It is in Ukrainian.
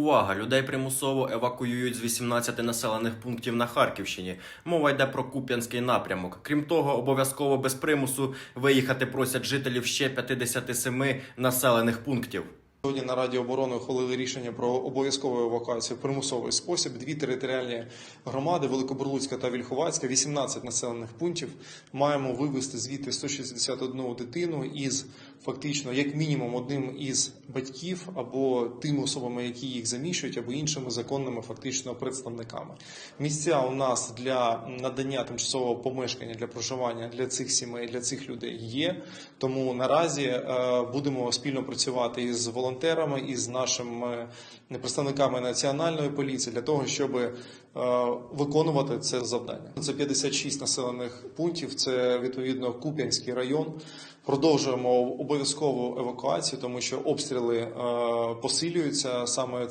Увага! Людей примусово евакуюють з 18 населених пунктів на Харківщині. Мова йде про Куп'янський напрямок. Крім того, обов'язково без примусу виїхати просять жителів ще 57 населених пунктів. Сьогодні на Раді оборони ухвалили рішення про обов'язкову евакуацію в примусовий спосіб. Дві територіальні громади Великобурлуцька та Вільховацька, 18 населених пунктів. Маємо вивезти звідти 161 дитину із фактично як мінімум одним із батьків або тими особами, які їх заміщують, або іншими законними фактично представниками. Місця у нас для надання тимчасового помешкання для проживання для цих сімей, для цих людей є. Тому наразі е, будемо спільно працювати із волонтерами, із нашими представниками національної поліції для того, щоб е, виконувати це завдання. Це 56 населених пунктів. Це відповідно Куп'янський район. Продовжуємо обов'язкову евакуацію, тому що обстріли е, посилюються саме